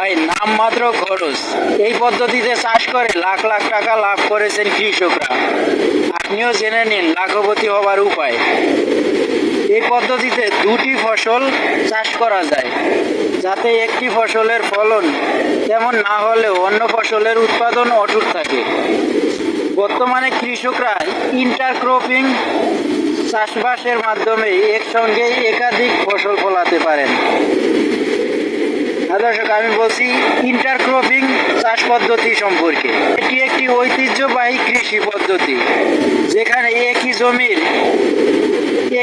ভাই নামমাত্র খরচ। এই পদ্ধতিতে চাষ করে লাখ লাখ টাকা লাভ করেছেন কৃষকরা। আপনিও জেনে নিন লাখপতি হবার উপায়। এই পদ্ধতিতে দুটি ফসল চাষ করা যায়, যাতে একটি ফসলের ফলন তেমন না হলেও অন্য ফসলের উৎপাদন অটুট থাকে। বর্তমানে কৃষকরা ইন্টারক্রপিং চাষবাসের মাধ্যমে একসঙ্গে একাধিক ফসল ফলাতে পারেন। দর্শক, আমি বলছি ইন্টারক্রপিং চাষ পদ্ধতি সম্পর্কে। এটি একটি ঐতিহ্যবাহী কৃষি পদ্ধতি, যেখানে একই জমির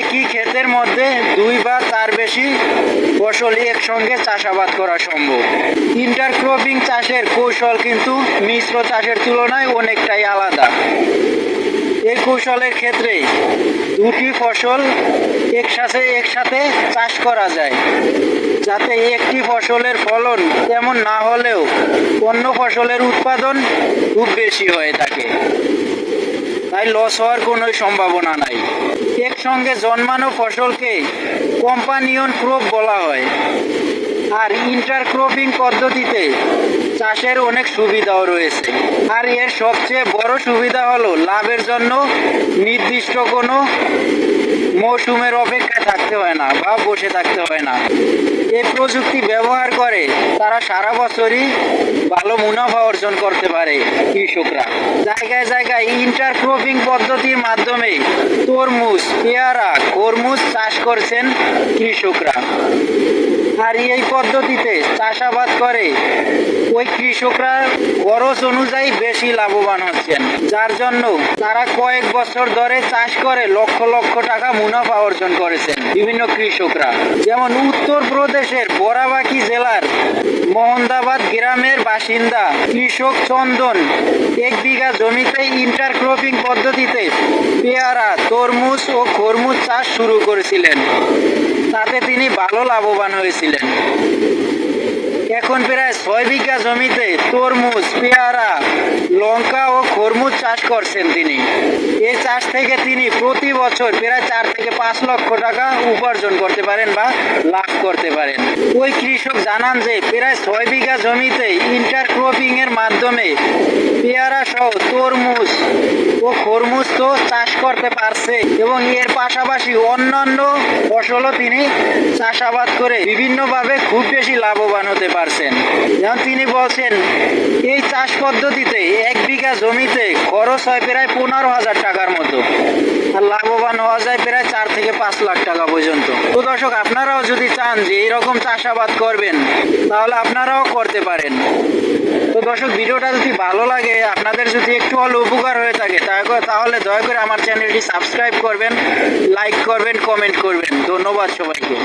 একই ক্ষেতের মধ্যে দুই বা তার বেশি ফসল একসঙ্গে চাষাবাদ করা সম্ভব। ইন্টারক্রপিং চাষের কৌশল কিন্তু মিশ্র চাষের তুলনায় অনেকটাই আলাদা। এই কৌশলের ক্ষেত্রে দুটি ফসল একসাথে একসাথে চাষ করা যায়। যাতে একটি ফসলের ফলন তেমন না হলেও অন্য ফসলের উৎপাদন খুব বেশি হয়ে থাকে। তাই লস হওয়ার কোনো সম্ভাবনা নাই। একসঙ্গে জন্মানো ফসলকে কম্পানিয়ন ক্রপ বলা হয়। আর ইন্টারক্রপিং পদ্ধতিতে চাষের অনেক সুবিধাও রয়েছে। আর এর সবচেয়ে বড় সুবিধা হলো লাভের জন্য নির্দিষ্ট কোনো মৌসুমের অপেক্ষা থাকতে হয় না বা বসে থাকতে হয় না। এই প্রযুক্তি ব্যবহার করে তারা সারা বছরই ভালো মুনাফা অর্জন করতে পারে কৃষকরা। জায়গায় জায়গায় ইন্টারক্রপিং পদ্ধতির মাধ্যমে তরমুজ, পেয়ারা খরমুজ চাষ করছেন কৃষকরা। আর এই পদ্ধতিতে চাষাবাদ করে ওই কৃষকরা খরচ অনুযায়ী বেশি লাভবান হচ্ছেন। যার জন্য তারা কয়েক বছর ধরে চাষ করে লক্ষ লক্ষ টাকা মুনাফা অর্জন করেছেন বিভিন্ন কৃষকরা। যেমন উত্তরপ্রদেশের বরাবাকি জেলার মোহনদাবাদ গ্রামের বাসিন্দা কৃষক চন্দন এক বিঘা জমিতে ইন্টারক্রপিং পদ্ধতিতে পেয়ারা, তরমুজ ও খরমুজ চাষ শুরু করেছিলেন। তাতে তিনি ভালো লাভবান হয়েছিলেন। এখন প্রায় ছয় বিঘা জমিতে তরমুজ পেয়ারা লঙ্কা ও খরমুজ চাষ করছেন তিনি। এই চাষ থেকে তিনি প্রতি বছর প্রায় চার থেকে পাঁচ লক্ষ টাকা উপার্জন করতে পারেন বা লাভ করতে পারেন। ওই কৃষক জানান যে, প্রায় ছয় বিঘা জমিতে ইন্টারক্রপিং এর মাধ্যমে পেয়ারা সহ তরমুজ ও খরমুজ তো চাষ করতে পারছে এবং এর পাশাপাশি অন্যান্য ফসলও তিনি চাষাবাদ করে বিভিন্নভাবে খুব বেশি লাভবান হতে পারছেন। যেমন তিনি বলছেন, এই চাষ পদ্ধতিতে এক বিঘা জমিতে খরচ হয় প্রায় পনেরো হাজার টাকার মতো। আর লাভবান হওয়া যায় প্রায় চার থেকে পাঁচ লাখ টাকা পর্যন্ত। তো দর্শক, আপনারাও যদি চান যে এইরকম চাষাবাদ করবেন, তাহলে আপনারাও করতে পারেন। তো দর্শক, ভিডিওটা যদি ভালো লাগে, আপনাদের যদি একটু হলে উপকার হয়ে থাকে তাহলে দয়া করে আমার চ্যানেলটি সাবস্ক্রাইব করবেন, লাইক করবেন, কমেন্ট করবেন। ধন্যবাদ সবাইকে।